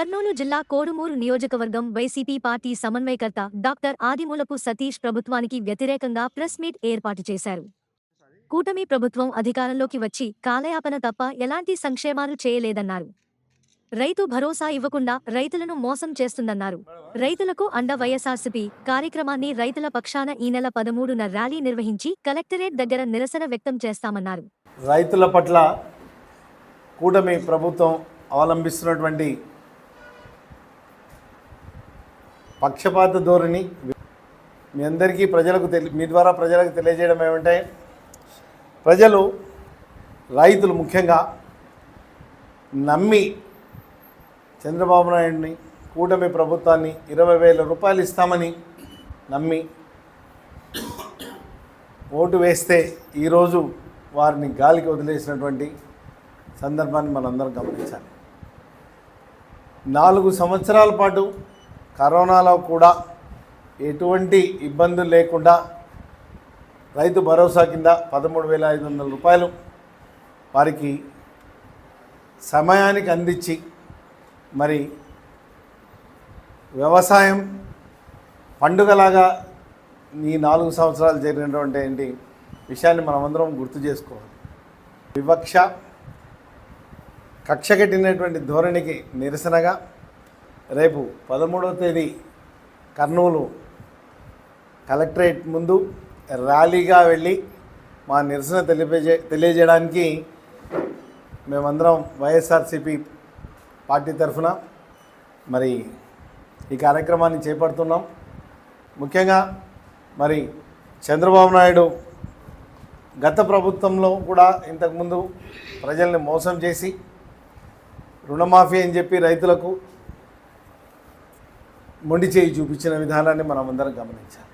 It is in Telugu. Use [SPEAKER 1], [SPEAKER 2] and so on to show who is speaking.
[SPEAKER 1] కర్నూలు జిల్లా కోడుమూరు నియోజకవర్గం వైసీపీ పార్టీ సమన్వయకర్త డాక్టర్ ఆదిమూలపు సతీష్ ప్రభుత్వానికి వ్యతిరేకంగా ప్రెస్ మీట్ ఏర్పాటు చేశారు. కూటమి ప్రభుత్వం అధికారంలోకి వచ్చి కాలయాపన తప్ప ఎలాంటి సంక్షేమాలు చేయలేదన్నారు. రైతు భరోసా ఇవ్వకుండా రైతులను మోసం చేస్తుందన్నారు. రైతులకు అండ వైఎస్ఆర్సీపీ కార్యక్రమాన్ని రైతుల పక్షాన ఈ నెల పదమూడున ర్యాలీ నిర్వహించి కలెక్టరేట్ దగ్గర నిరసన వ్యక్తం చేస్తామన్నారు.
[SPEAKER 2] రైతుల పట్ల కూటమి ప్రభుత్వం అవలంబిస్తున్నటువంటి పక్షపాత ధోరణి. మీ అందరికీ ప్రజలకు తెలి మీ ద్వారా ప్రజలకు తెలియజేయడం ఏమంటే ప్రజలు రైతులు ముఖ్యంగా నమ్మి చంద్రబాబు నాయుడిని కూటమి ప్రభుత్వాన్ని ఇరవై వేల రూపాయలు ఇస్తామని నమ్మి ఓటు వేస్తే ఈరోజు వారిని గాలికి వదిలేసినటువంటి సందర్భాన్ని మనందరం గమనించాలి. నాలుగు సంవత్సరాల పాటు కరోనాలో కూడా ఎటువంటి ఇబ్బందులు లేకుండా రైతు భరోసా కింద పదమూడు వేల ఐదు వందల రూపాయలు వారికి సమయానికి అందించి మరి వ్యవసాయం పండుగలాగా ఈ నాలుగు సంవత్సరాలు జరిగినటువంటి ఏంటి విషయాన్ని మనమందరం గుర్తు చేసుకోవాలి. వివక్ష కక్ష కట్టినటువంటి ధోరణికి నిరసనగా రేపు పదమూడవ తేదీ కర్నూలు కలెక్టరేట్ ముందు ర్యాలీగా వెళ్ళి మా నిరసన తెలియజే తెలియజేయడానికి మేమందరం వైఎస్ఆర్సిపి పార్టీ తరఫున మరి ఈ కార్యక్రమాన్ని చేపడుతున్నాం. ముఖ్యంగా మరి చంద్రబాబు నాయుడు గత ప్రభుత్వంలో కూడా ఇంతకుముందు ప్రజల్ని మోసం చేసి రుణమాఫీ అని చెప్పి రైతులకు మొండి చేయి చూపించిన విధానాన్ని మనం అందరం గమనించాలి.